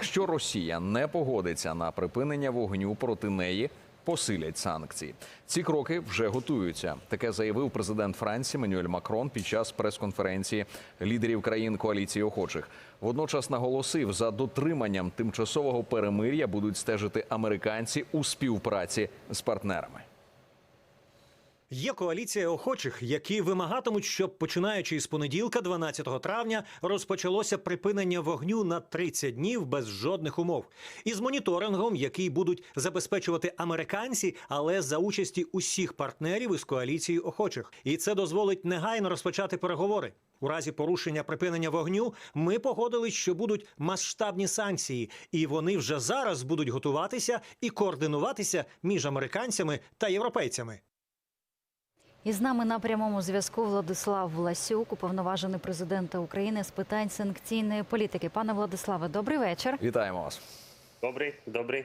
якщо Росія не погодиться на припинення вогню проти неї. Посилять санкції. Ці кроки вже готуються. Таке заявив президент Франції Манюель Макрон під час прес-конференції лідерів країн коаліції охочих. Водночас наголосив, за дотриманням тимчасового перемир'я будуть стежити американці у співпраці з партнерами. Є коаліція охочих, які вимагатимуть, щоб починаючи із понеділка, 12 травня, розпочалося припинення вогню на 30 днів без жодних умов, із моніторингом, який будуть забезпечувати американці, але за участі усіх партнерів із коаліції охочих. І це дозволить негайно розпочати переговори. У разі порушення припинення вогню ми погодились, що будуть масштабні санкції, і вони вже зараз будуть готуватися і координуватися між американцями та європейцями. І з нами на прямому зв'язку Владислав Власюк, уповноважений президента України з питань санкційної політики. Пане Владиславе, добрий вечір. Вітаємо вас. Добрий, добрий.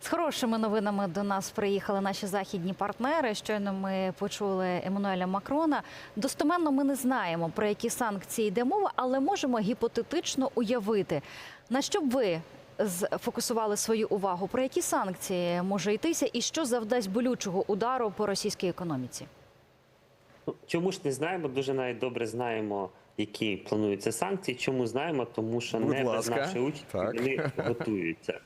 З хорошими новинами до нас приїхали наші західні партнери. Щойно ми почули Еммануеля Макрона. Достоменно ми не знаємо про які санкції йде мова, але можемо гіпотетично уявити, на що б ви сфокусували свою увагу, про які санкції може йтися, і що завдасть болючого удару по російській економіці. Чому ж не знаємо? Дуже навіть добре знаємо, які плануються санкції. Чому знаємо? Тому що Будь не ласка. без нашої участі вони готуються.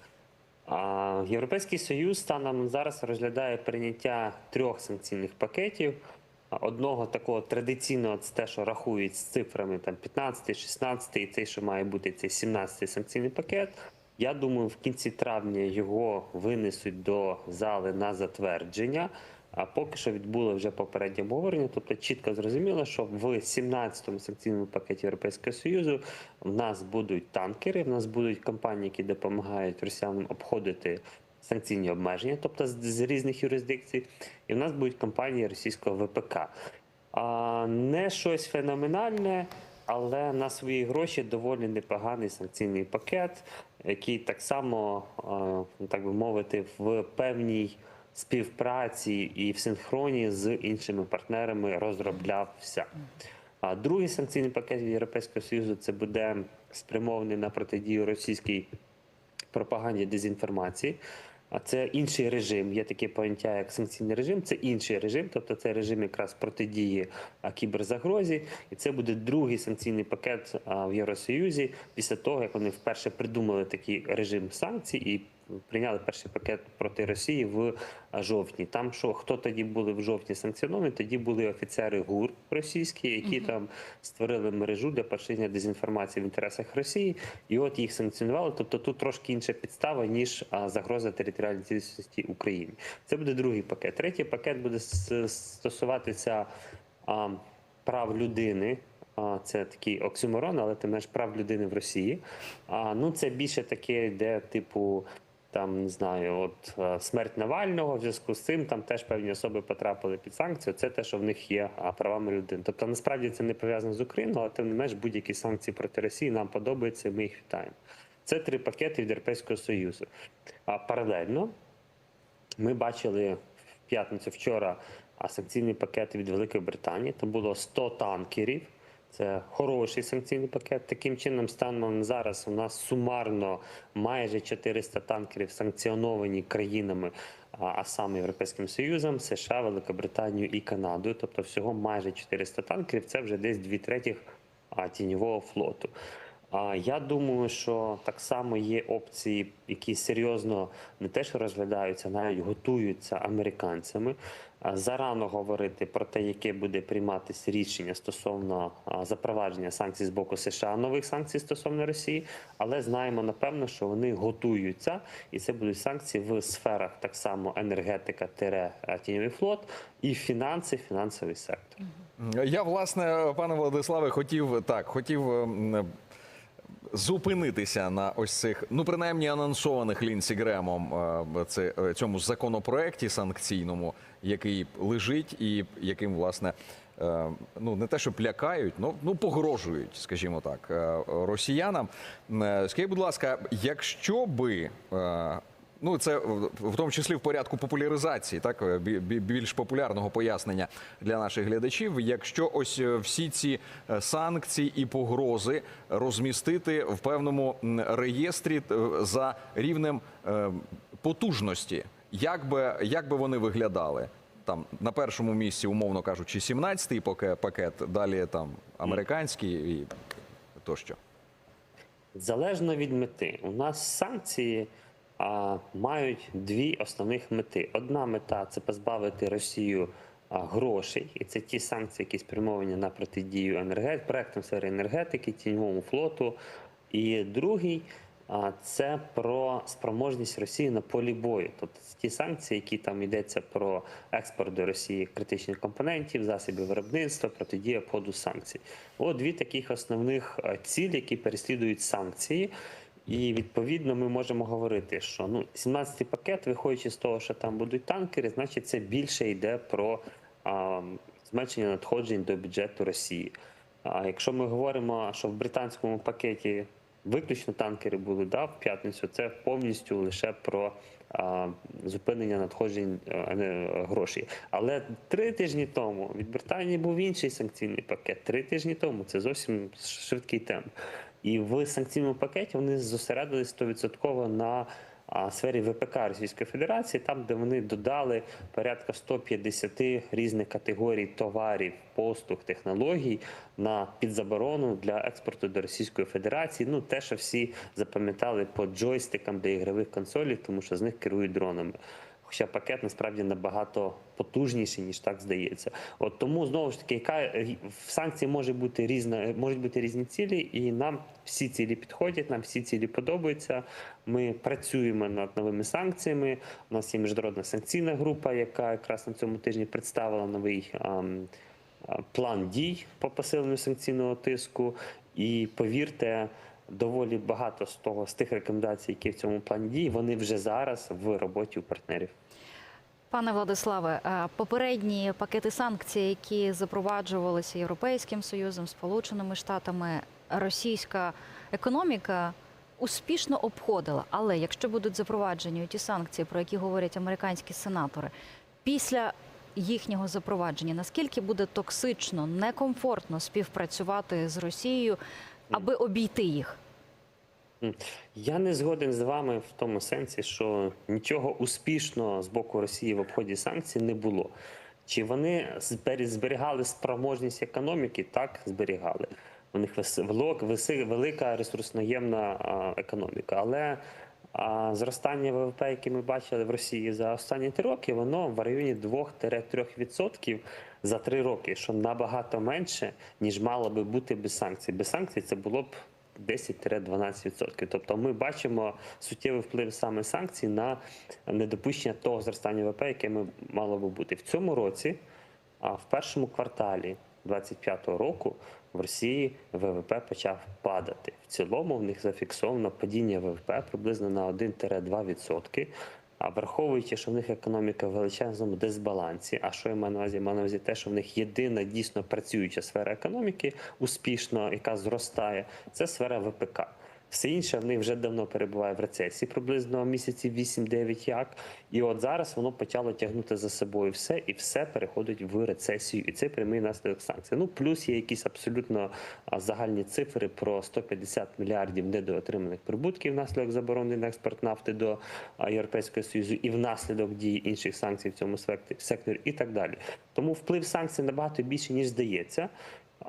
А Європейський Союз станом зараз розглядає прийняття трьох санкційних пакетів. Одного такого традиційного це те, що рахують з цифрами там 15, 16, і цей, що має бути цей 17 санкційний пакет. Я думаю, в кінці травня його винесуть до зали на затвердження. А поки що відбуло вже попереднє обговорення, тобто чітко зрозуміло, що в 17-му санкційному пакеті Європейського Союзу в нас будуть танкери, в нас будуть компанії, які допомагають росіянам обходити санкційні обмеження, тобто з, різних юрисдикцій, і в нас будуть компанії російського ВПК. А не щось феноменальне, але на свої гроші доволі непоганий санкційний пакет, який так само, так би мовити, в певній співпраці і в синхроні з іншими партнерами розроблявся. А другий санкційний пакет Європейського Союзу це буде спрямований на протидію російській пропаганді дезінформації. А це інший режим. Є таке поняття, як санкційний режим. Це інший режим, тобто це режим якраз протидії кіберзагрозі. І це буде другий санкційний пакет в Євросоюзі після того, як вони вперше придумали такий режим санкцій і прийняли перший пакет проти Росії в жовтні. Там що хто тоді були в жовтні санкціоновані? Тоді були офіцери ГУР російські, які там створили мережу для поширення дезінформації в інтересах Росії, і от їх санкціонували. Тобто тут трошки інша підстава ніж загроза територіальної цілісності України. Це буде другий пакет. Третій пакет буде стосуватися а, прав людини. Це такий оксюморон, але ти маєш прав людини в Росії. А, ну це більше таке, де типу. Там не знаю, от е, смерть Навального в зв'язку з цим там теж певні особи потрапили під санкцію. Це те, що в них є правами людини. Тобто насправді це не пов'язано з Україною, але тим не менш будь-які санкції проти Росії нам подобаються. Ми їх вітаємо. Це три пакети від Європейського Союзу. А паралельно ми бачили в п'ятницю вчора санкційний пакет від Великої Британії. Там було 100 танкерів. Це хороший санкційний пакет. Таким чином, станом зараз у нас сумарно майже 400 танкерів санкціоновані країнами, а саме Європейським Союзом, США, Великобританію і Канадою. Тобто всього майже 400 танкерів. Це вже десь дві третіх тіньового флоту. Я думаю, що так само є опції, які серйозно не те, що розглядаються, навіть готуються американцями. Зарано говорити про те, яке буде прийматися рішення стосовно запровадження санкцій з боку США, нових санкцій стосовно Росії, але знаємо напевно, що вони готуються, і це будуть санкції в сферах так само енергетика, а, тіньовий флот і фінанси, фінансовий сектор. Я власне, пане Владиславе, хотів так, хотів. Зупинитися на ось цих, ну принаймні анонсованих Лінсі Гремом е, це е, цьому законопроекті санкційному, який лежить, і яким власне е, ну не те, що плякають, ну ну погрожують, скажімо так, росіянам. Скажіть, будь ласка, якщо би Ну, це в тому числі в порядку популяризації, так е, бі- бі- більш популярного пояснення для наших глядачів. Якщо ось е, всі ці е, санкції і погрози розмістити в певному реєстрі за рівнем потужності, як би, як би вони виглядали? Там на першому місці, умовно кажучи, 17-й пакет, далі там американський і тощо. Залежно від мети, у нас санкції мають дві основних мети. Одна мета це позбавити Росію грошей, і це ті санкції, які спрямовані на протидію енергет... проектам сфери енергетики, тіньовому флоту. І другий це про спроможність Росії на полі бою. Тобто ті санкції, які там йдеться про експорт до Росії критичних компонентів, засобів виробництва, протидія обходу санкцій. От дві таких основних е, цілі, які переслідують санкції. І відповідно ми можемо говорити, що ну 17-й пакет, виходячи з того, що там будуть танкери, значить це більше йде про а, зменшення надходжень до бюджету Росії. А якщо ми говоримо, що в британському пакеті виключно танкери були да, в п'ятницю, це повністю лише про а, зупинення надходжень е, не, грошей. Але три тижні тому від Британії був інший санкційний пакет. Три тижні тому це зовсім швидкий темп. І в санкційному пакеті вони зосередились 100% на сфері ВПК Російської Федерації, там, де вони додали порядка 150 різних категорій товарів, послуг, технологій на підзаборону для експорту до Російської Федерації. Ну, те, що всі запам'ятали по джойстикам для ігрових консолей, тому що з них керують дронами. Хоча пакет насправді набагато потужніший, ніж так здається. От тому знову ж таки, яка в санкції може бути різна, можуть бути різні цілі, і нам всі цілі підходять, нам всі цілі подобаються. Ми працюємо над новими санкціями. У нас є міжнародна санкційна група, яка якраз на цьому тижні представила новий. ам, План дій по посиленню санкційного тиску, і повірте, доволі багато з того з тих рекомендацій, які в цьому плані дій, вони вже зараз в роботі у партнерів. Пане Владиславе, е, попередні пакети санкцій, які запроваджувалися Європейським Союзом, Сполученими Штатами, російська економіка успішно обходила. Але якщо будуть запроваджені ті санкції, про які говорять американські сенатори, після їхнього запровадження, наскільки буде токсично, некомфортно співпрацювати з Росією, аби обійти їх? Я не згоден з вами в тому сенсі, що нічого успішного з боку Росії в обході санкцій не було. Чи вони зберігали спроможність економіки? Так, зберігали. У них велика ресурсноємна економіка. Але зростання ВВП, яке ми бачили в Росії за останні три роки, воно в районі 2-3% за три роки, що набагато менше, ніж мало би бути без санкцій. Без санкцій це було б 10-12%. Тобто ми бачимо суттєвий вплив саме санкцій на недопущення того зростання ВВП, яке ми мало би бути в цьому році. А в першому кварталі 25-го року в Росії ВВП почав падати. В цілому в них зафіксовано падіння ВВП приблизно на 1-2%. А враховуючи, що в них економіка в величезному дисбалансі, а що я маю на увазі? Маю на увазі те, що в них єдина дійсно працююча сфера економіки успішно, яка зростає, це сфера ВПК. Все інше в них вже давно перебуває в рецесії, приблизно місяців 8-9 як. І от зараз воно почало тягнути за собою все, і все переходить в рецесію. І це прямий наслідок санкцій. Ну плюс є якісь абсолютно загальні цифри про 150 мільярдів недоотриманих прибутків внаслідок заборони на експорт нафти до Європейського союзу і внаслідок дії інших санкцій в цьому секторі, і так далі. Тому вплив санкцій набагато більше ніж здається.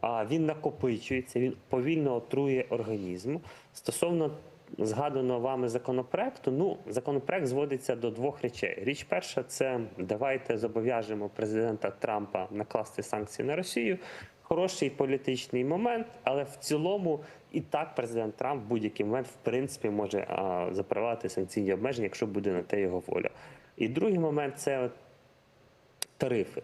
А він накопичується, він повільно отрує організм. Стосовно згаданого вами законопроекту, ну законопроект зводиться до двох речей. Річ перша це давайте зобов'яжемо президента Трампа накласти санкції на Росію. Хороший політичний момент, але в цілому і так президент Трамп в будь-який момент в принципі може запровадити санкційні обмеження, якщо буде на те його воля. І другий момент це от тарифи.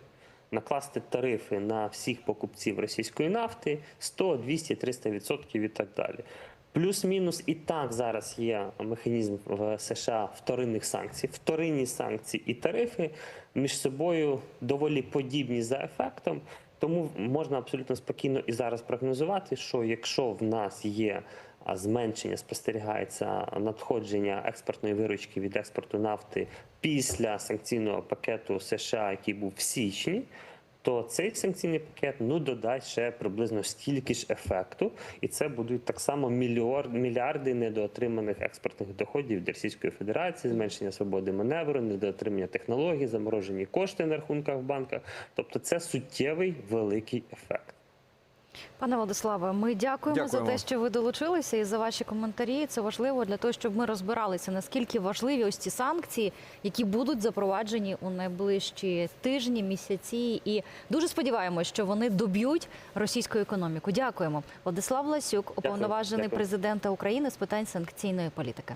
Накласти тарифи на всіх покупців російської нафти 100, 200, 300 відсотків і так далі. Плюс-мінус і так зараз є механізм в США вторинних санкцій. Вторинні санкції і тарифи між собою доволі подібні за ефектом. Тому можна абсолютно спокійно і зараз прогнозувати, що якщо в нас є зменшення спостерігається надходження експортної виручки від експорту нафти після санкційного пакету США, який був в січні. То цей санкційний пакет ну додасть ще приблизно стільки ж ефекту, і це будуть так само мільярди недоотриманих експортних доходів для Російської Федерації, зменшення свободи маневру, недоотримання технологій, заморожені кошти на рахунках в банках. Тобто, це суттєвий великий ефект. Пане Владиславе, ми дякуємо, Дякуємо. за те, що ви долучилися і за ваші коментарі. Це важливо для того, щоб ми розбиралися, наскільки важливі ось ці санкції, які будуть запроваджені у найближчі тижні, місяці. І дуже сподіваємося, що вони доб'ють російську економіку. Дякуємо. Владислав Ласюк, уповноважений дякую. президента України з питань санкційної політики.